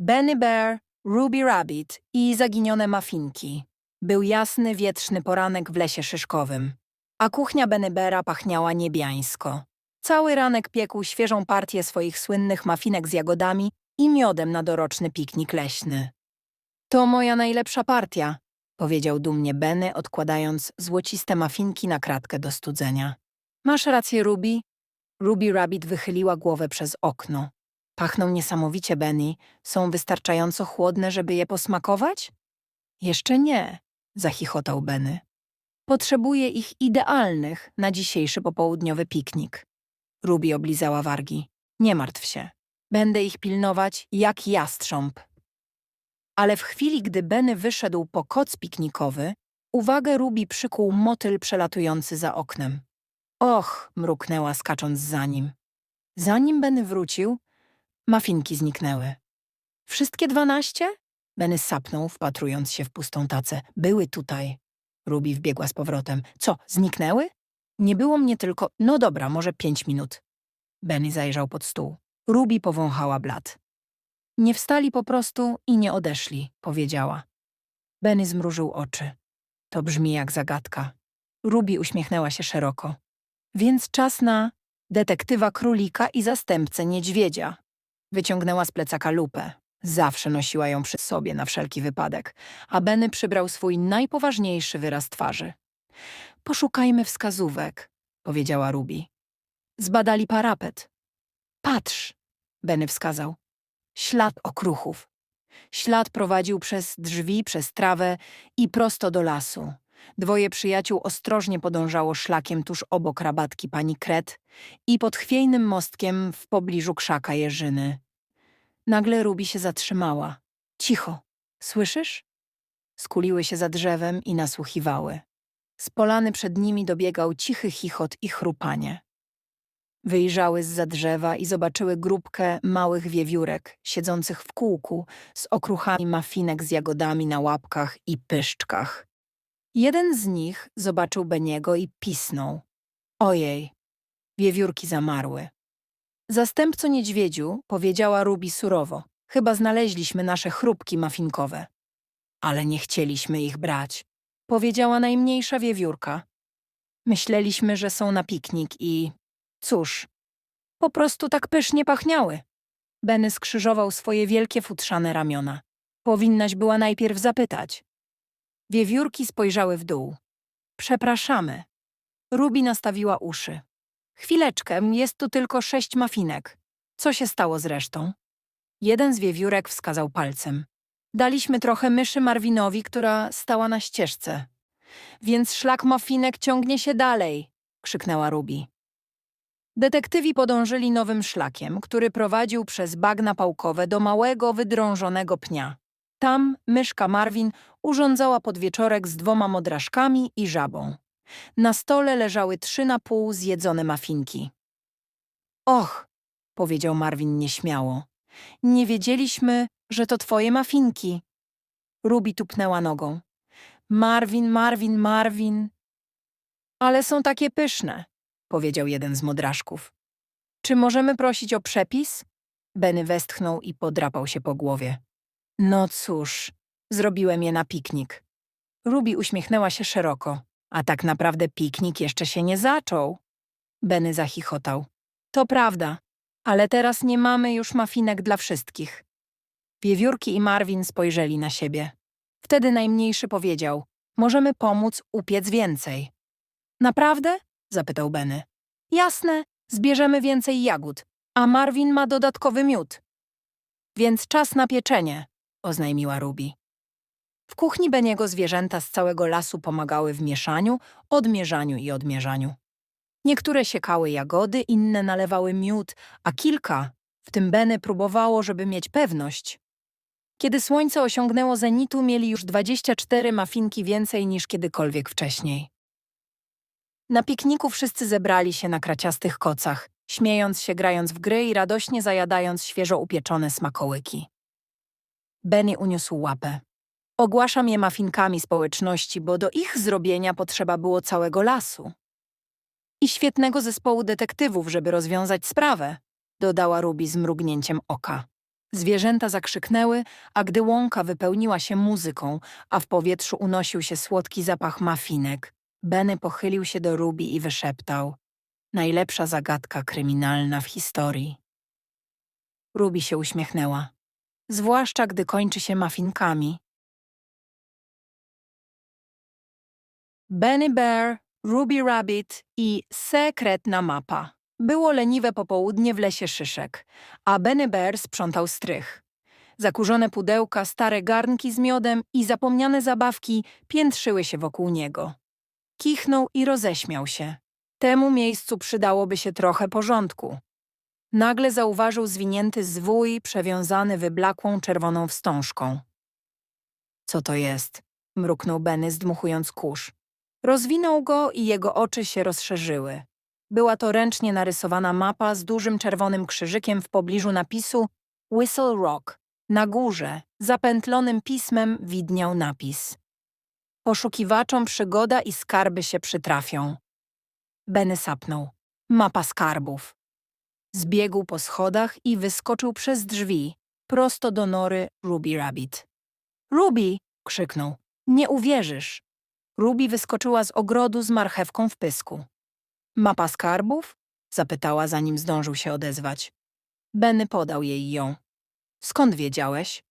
Benny Bear, Ruby Rabbit i zaginione mafinki. Był jasny, wietrzny poranek w lesie szyszkowym, a kuchnia Benny Beara pachniała niebiańsko. Cały ranek piekł świeżą partię swoich słynnych mafinek z jagodami i miodem na doroczny piknik leśny. To moja najlepsza partia, powiedział dumnie Benny, odkładając złociste mafinki na kratkę do studzenia. Masz rację, Ruby. Ruby Rabbit wychyliła głowę przez okno. Pachną niesamowicie, Benny. Są wystarczająco chłodne, żeby je posmakować? Jeszcze nie, zachichotał Benny. Potrzebuję ich idealnych na dzisiejszy popołudniowy piknik. Ruby oblizała wargi. Nie martw się. Będę ich pilnować jak jastrząb. Ale w chwili, gdy Benny wyszedł po koc piknikowy, uwagę Ruby przykuł motyl przelatujący za oknem. Och, mruknęła skacząc za nim. Zanim Benny wrócił, mafinki zniknęły. Wszystkie dwanaście? Benny sapnął, wpatrując się w pustą tacę. Były tutaj. Ruby wbiegła z powrotem. Co, zniknęły? Nie było mnie tylko... No dobra, może pięć minut. Benny zajrzał pod stół. Ruby powąchała blat. Nie wstali po prostu i nie odeszli, powiedziała. Benny zmrużył oczy. To brzmi jak zagadka. Ruby uśmiechnęła się szeroko. Więc czas na detektywa królika i zastępcę niedźwiedzia. Wyciągnęła z plecaka lupę. Zawsze nosiła ją przy sobie na wszelki wypadek, a Benny przybrał swój najpoważniejszy wyraz twarzy. Poszukajmy wskazówek, powiedziała Ruby. Zbadali parapet. Patrz, Benny wskazał. Ślad okruchów. Ślad prowadził przez drzwi, przez trawę i prosto do lasu. Dwoje przyjaciół ostrożnie podążało szlakiem tuż obok rabatki pani Kret i pod chwiejnym mostkiem w pobliżu krzaka jeżyny. Nagle Ruby się zatrzymała. Cicho, słyszysz? Skuliły się za drzewem i nasłuchiwały. Z polany przed nimi dobiegał cichy chichot i chrupanie. Wyjrzały z za drzewa i zobaczyły grupkę małych wiewiórek siedzących w kółku z okruchami mafinek z jagodami na łapkach i pyszczkach. Jeden z nich zobaczył Beniego i pisnął. Ojej, wiewiórki zamarły. Zastępco niedźwiedziu, powiedziała Ruby surowo, chyba znaleźliśmy nasze chrupki mafinkowe. Ale nie chcieliśmy ich brać, powiedziała najmniejsza wiewiórka. Myśleliśmy, że są na piknik i Cóż, po prostu tak pysznie pachniały. Benny skrzyżował swoje wielkie futrzane ramiona. Powinnaś była najpierw zapytać. Wiewiórki spojrzały w dół. Przepraszamy. Ruby nastawiła uszy. Chwileczkę, jest tu tylko sześć mafinek. Co się stało z resztą? Jeden z wiewiórek wskazał palcem. Daliśmy trochę myszy Marvinowi, która stała na ścieżce. Więc szlak mafinek ciągnie się dalej, krzyknęła Ruby. Detektywi podążyli nowym szlakiem, który prowadził przez bagna pałkowe do małego, wydrążonego pnia. Tam myszka Marvin urządzała podwieczorek z dwoma modraszkami i żabą. Na stole leżały trzy na pół zjedzone mafinki. Och, powiedział Marvin nieśmiało. Nie wiedzieliśmy, że to twoje mafinki. Ruby tupnęła nogą. Marvin, Marvin, Marvin. Ale są takie pyszne powiedział jeden z modraszków. Czy możemy prosić o przepis? Benny westchnął i podrapał się po głowie. No cóż, zrobiłem je na piknik. Ruby uśmiechnęła się szeroko. A tak naprawdę piknik jeszcze się nie zaczął. Benny zachichotał. To prawda, ale teraz nie mamy już mafinek dla wszystkich. Wiewiórki i Marvin spojrzeli na siebie. Wtedy najmniejszy powiedział, możemy pomóc upiec więcej. Naprawdę? zapytał Benny. Jasne, zbierzemy więcej jagód, a Marvin ma dodatkowy miód. Więc czas na pieczenie, oznajmiła Ruby. W kuchni Beniego zwierzęta z całego lasu pomagały w mieszaniu, odmierzaniu i odmierzaniu. Niektóre siekały jagody, inne nalewały miód, a kilka, w tym Benny, próbowało, żeby mieć pewność. Kiedy słońce osiągnęło zenitu, mieli już 24 mafinki więcej niż kiedykolwiek wcześniej. Na pikniku wszyscy zebrali się na kraciastych kocach, śmiejąc się, grając w gry i radośnie zajadając świeżo upieczone smakołyki. Benny uniósł łapę. Ogłaszam je mafinkami społeczności, bo do ich zrobienia potrzeba było całego lasu. I świetnego zespołu detektywów, żeby rozwiązać sprawę, dodała Ruby z mrugnięciem oka. Zwierzęta zakrzyknęły, a gdy łąka wypełniła się muzyką, a w powietrzu unosił się słodki zapach mafinek, Benny pochylił się do Ruby i wyszeptał: Najlepsza zagadka kryminalna w historii. Ruby się uśmiechnęła. Zwłaszcza gdy kończy się mafinkami. Benny Bear, Ruby Rabbit i sekretna mapa. Było leniwe popołudnie w lesie szyszek, a Benny Bear sprzątał strych. Zakurzone pudełka, stare garnki z miodem i zapomniane zabawki piętrzyły się wokół niego. Kichnął i roześmiał się. Temu miejscu przydałoby się trochę porządku. Nagle zauważył zwinięty zwój przewiązany wyblakłą czerwoną wstążką. Co to jest? mruknął Benny, zdmuchując kurz. Rozwinął go i jego oczy się rozszerzyły. Była to ręcznie narysowana mapa z dużym czerwonym krzyżykiem w pobliżu napisu Whistle Rock. Na górze, zapętlonym pismem, widniał napis. Poszukiwaczom przygoda i skarby się przytrafią. Benny sapnął. Mapa skarbów. Zbiegł po schodach i wyskoczył przez drzwi, prosto do nory Ruby Rabbit. Ruby! krzyknął. Nie uwierzysz. Ruby wyskoczyła z ogrodu z marchewką w pysku. Mapa skarbów? zapytała, zanim zdążył się odezwać. Benny podał jej ją. Skąd wiedziałeś?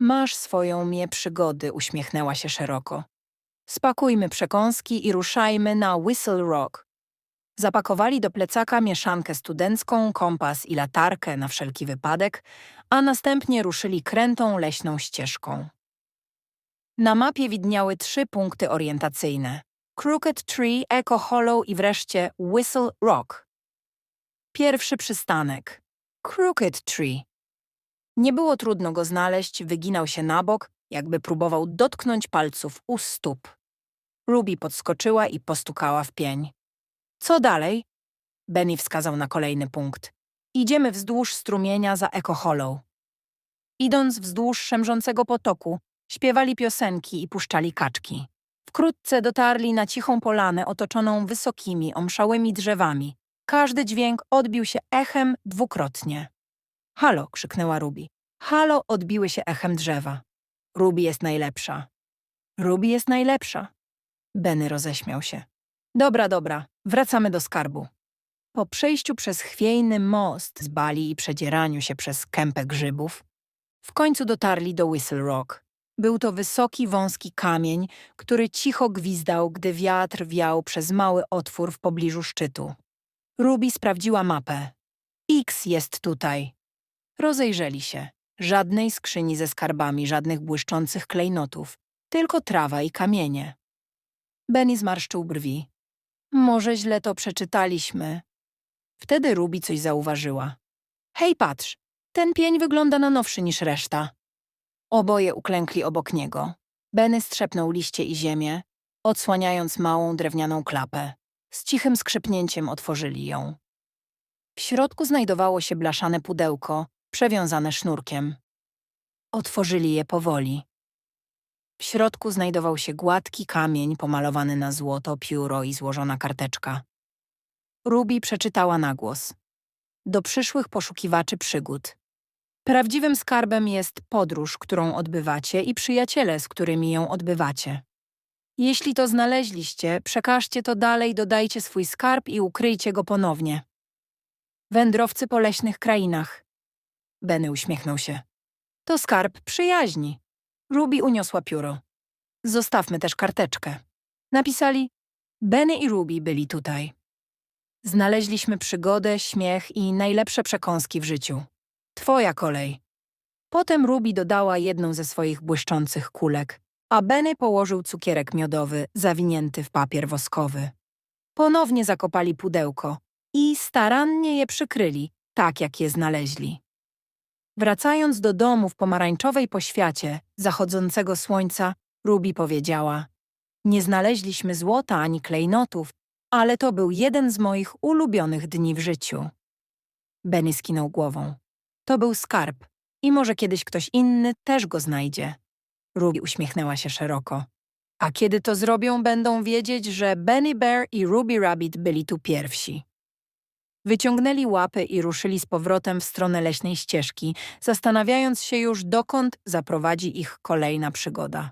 Masz swoją mnie przygody, uśmiechnęła się szeroko. Spakujmy przekąski i ruszajmy na Whistle Rock. Zapakowali do plecaka mieszankę studencką, kompas i latarkę na wszelki wypadek, a następnie ruszyli krętą leśną ścieżką. Na mapie widniały trzy punkty orientacyjne. Crooked Tree, Echo Hollow i wreszcie Whistle Rock. Pierwszy przystanek. Crooked Tree. Nie było trudno go znaleźć, wyginał się na bok, jakby próbował dotknąć palców u stóp. Ruby podskoczyła i postukała w pień. Co dalej? Benny wskazał na kolejny punkt. Idziemy wzdłuż strumienia za Echo Hollow. Idąc wzdłuż szemrzącego potoku, śpiewali piosenki i puszczali kaczki. Wkrótce dotarli na cichą polanę otoczoną wysokimi, omszałymi drzewami. Każdy dźwięk odbił się echem dwukrotnie. Halo, krzyknęła Ruby. Halo odbiły się echem drzewa. Ruby jest najlepsza. Ruby jest najlepsza. Benny roześmiał się. Dobra, dobra, wracamy do skarbu. Po przejściu przez chwiejny most z bali i przedzieraniu się przez kępę grzybów, w końcu dotarli do Whistle Rock. Był to wysoki, wąski kamień, który cicho gwizdał, gdy wiatr wiał przez mały otwór w pobliżu szczytu. Ruby sprawdziła mapę. X jest tutaj. Rozejrzeli się. Żadnej skrzyni ze skarbami, żadnych błyszczących klejnotów, tylko trawa i kamienie. Benny zmarszczył brwi. Może źle to przeczytaliśmy. Wtedy Ruby coś zauważyła. Hej, patrz, ten pień wygląda na nowszy niż reszta. Oboje uklękli obok niego. Benny strzepnął liście i ziemię, odsłaniając małą drewnianą klapę. Z cichym skrzypnięciem otworzyli ją. W środku znajdowało się blaszane pudełko, przewiązane sznurkiem. Otworzyli je powoli. W środku znajdował się gładki kamień pomalowany na złoto, pióro i złożona karteczka. Ruby przeczytała na głos. Do przyszłych poszukiwaczy przygód. Prawdziwym skarbem jest podróż, którą odbywacie i przyjaciele, z którymi ją odbywacie. Jeśli to znaleźliście, przekażcie to dalej, dodajcie swój skarb i ukryjcie go ponownie. Wędrowcy po leśnych krainach. Benny uśmiechnął się. To skarb przyjaźni. Ruby uniosła pióro. Zostawmy też karteczkę. Napisali, Benny i Ruby byli tutaj. Znaleźliśmy przygodę, śmiech i najlepsze przekąski w życiu. Twoja kolej. Potem Ruby dodała jedną ze swoich błyszczących kulek, a Benny położył cukierek miodowy zawinięty w papier woskowy. Ponownie zakopali pudełko i starannie je przykryli, tak jak je znaleźli. Wracając do domu w pomarańczowej poświacie zachodzącego słońca, Ruby powiedziała: Nie znaleźliśmy złota ani klejnotów, ale to był jeden z moich ulubionych dni w życiu. Benny skinął głową. To był skarb i może kiedyś ktoś inny też go znajdzie. Ruby uśmiechnęła się szeroko. A kiedy to zrobią, będą wiedzieć, że Benny Bear i Ruby Rabbit byli tu pierwsi. Wyciągnęli łapy i ruszyli z powrotem w stronę leśnej ścieżki, zastanawiając się już, dokąd zaprowadzi ich kolejna przygoda.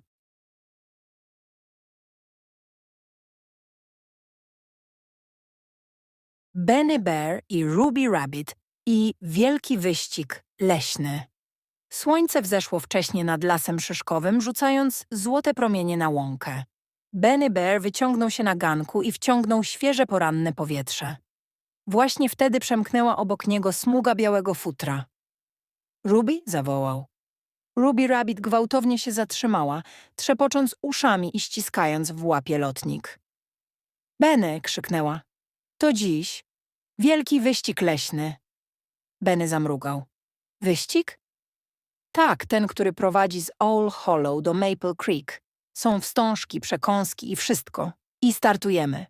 Benny Bear i Ruby Rabbit i wielki wyścig leśny. Słońce wzeszło wcześnie nad lasem szyszkowym, rzucając złote promienie na łąkę. Benny Bear wyciągnął się na ganku i wciągnął świeże poranne powietrze. Właśnie wtedy przemknęła obok niego smuga białego futra. Ruby zawołał. Ruby Rabbit gwałtownie się zatrzymała, trzepocząc uszami i ściskając w łapie lotnik. Benny krzyknęła. To dziś. Wielki wyścig leśny. Benny zamrugał. Wyścig? Tak, ten, który prowadzi z Owl Hollow do Maple Creek. Są wstążki, przekąski i wszystko. I startujemy.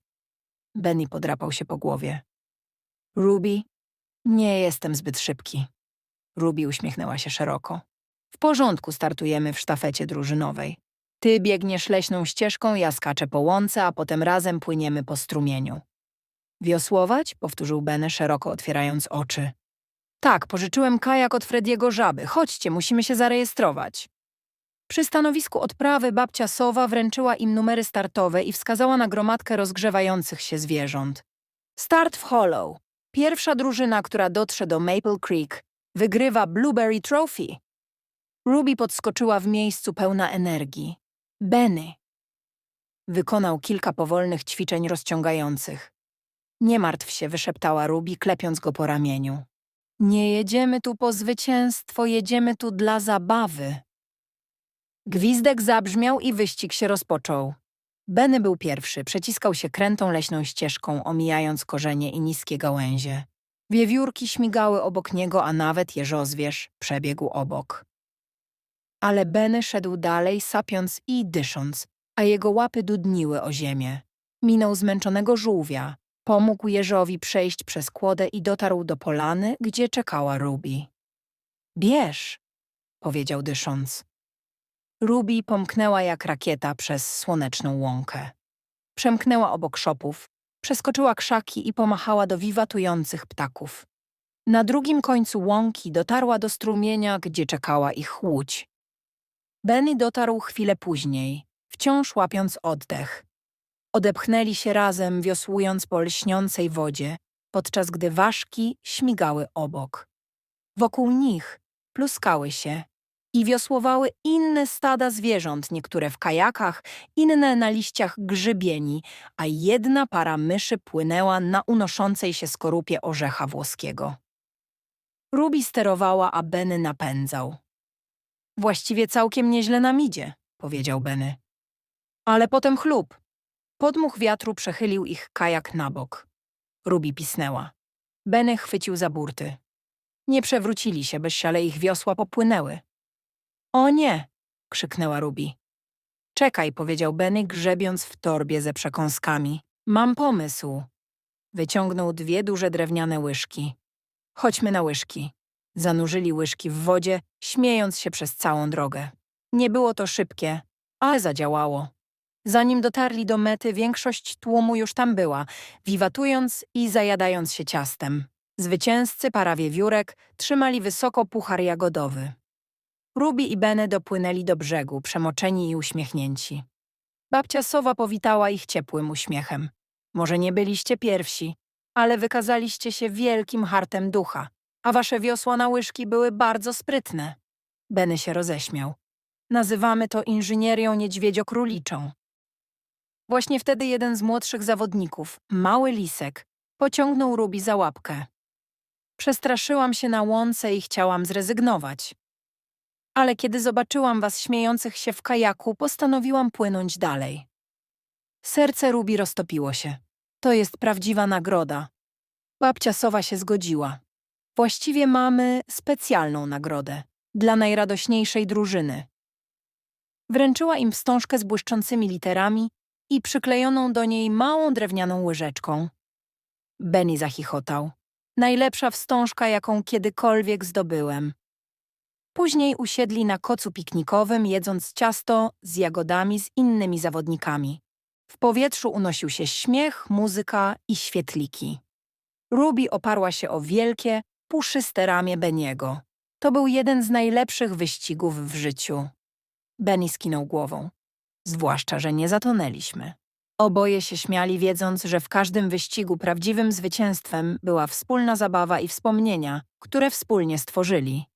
Benny podrapał się po głowie. Ruby, nie jestem zbyt szybki. Ruby uśmiechnęła się szeroko. W porządku startujemy w sztafecie drużynowej. Ty biegniesz leśną ścieżką, ja skaczę po łące, a potem razem płyniemy po strumieniu. Wiosłować? powtórzył Benny szeroko otwierając oczy. Tak, pożyczyłem kajak od Frediego Żaby. Chodźcie, musimy się zarejestrować. Przy stanowisku odprawy babcia Sowa wręczyła im numery startowe i wskazała na gromadkę rozgrzewających się zwierząt. Start w Hollow. Pierwsza drużyna, która dotrze do Maple Creek, wygrywa Blueberry Trophy. Ruby podskoczyła w miejscu pełna energii. Benny. Wykonał kilka powolnych ćwiczeń rozciągających. Nie martw się, wyszeptała Ruby, klepiąc go po ramieniu. Nie jedziemy tu po zwycięstwo, jedziemy tu dla zabawy. Gwizdek zabrzmiał i wyścig się rozpoczął. Benny był pierwszy, przeciskał się krętą leśną ścieżką, omijając korzenie i niskie gałęzie. Wiewiórki śmigały obok niego, a nawet jeżozwierz przebiegł obok. Ale Benny szedł dalej, sapiąc i dysząc, a jego łapy dudniły o ziemię. Minął zmęczonego żółwia, pomógł jeżowi przejść przez kłodę i dotarł do polany, gdzie czekała Ruby. Bierz, powiedział dysząc. Ruby pomknęła jak rakieta przez słoneczną łąkę. Przemknęła obok szopów, przeskoczyła krzaki i pomachała do wiwatujących ptaków. Na drugim końcu łąki dotarła do strumienia, gdzie czekała ich łódź. Benny dotarł chwilę później, wciąż łapiąc oddech. Odepchnęli się razem, wiosłując po lśniącej wodzie, podczas gdy ważki śmigały obok. Wokół nich pluskały się i wiosłowały inne stada zwierząt, niektóre w kajakach, inne na liściach grzybieni, a jedna para myszy płynęła na unoszącej się skorupie orzecha włoskiego. Ruby sterowała, a Benny napędzał. Właściwie całkiem nieźle nam idzie, powiedział Benny. Ale potem chlub. Podmuch wiatru przechylił ich kajak na bok. Ruby pisnęła. Benny chwycił za burty. Nie przewrócili się, bezsiale ich wiosła popłynęły. O nie! krzyknęła Ruby. Czekaj, powiedział Benny, grzebiąc w torbie ze przekąskami. Mam pomysł. Wyciągnął dwie duże drewniane łyżki. Chodźmy na łyżki. Zanurzyli łyżki w wodzie, śmiejąc się przez całą drogę. Nie było to szybkie, ale zadziałało. Zanim dotarli do mety, większość tłumu już tam była, wiwatując i zajadając się ciastem. Zwycięzcy para wiewiórek trzymali wysoko puchar jagodowy. Ruby i Benny dopłynęli do brzegu, przemoczeni i uśmiechnięci. Babcia Sowa powitała ich ciepłym uśmiechem. Może nie byliście pierwsi, ale wykazaliście się wielkim hartem ducha, a wasze wiosła na łyżki były bardzo sprytne. Benny się roześmiał. Nazywamy to inżynierią niedźwiedzio-króliczą. Właśnie wtedy jeden z młodszych zawodników, mały lisek, pociągnął Ruby za łapkę. Przestraszyłam się na łące i chciałam zrezygnować. Ale kiedy zobaczyłam was śmiejących się w kajaku, postanowiłam płynąć dalej. Serce Ruby roztopiło się. To jest prawdziwa nagroda. Babcia Sowa się zgodziła. Właściwie mamy specjalną nagrodę dla najradośniejszej drużyny. Wręczyła im wstążkę z błyszczącymi literami i przyklejoną do niej małą drewnianą łyżeczką. Benny zachichotał. Najlepsza wstążka, jaką kiedykolwiek zdobyłem. Później usiedli na kocu piknikowym, jedząc ciasto z jagodami z innymi zawodnikami. W powietrzu unosił się śmiech, muzyka i świetliki. Ruby oparła się o wielkie, puszyste ramię Beniego. To był jeden z najlepszych wyścigów w życiu. Benny skinął głową. Zwłaszcza, że nie zatonęliśmy. Oboje się śmiali, wiedząc, że w każdym wyścigu prawdziwym zwycięstwem była wspólna zabawa i wspomnienia, które wspólnie stworzyli.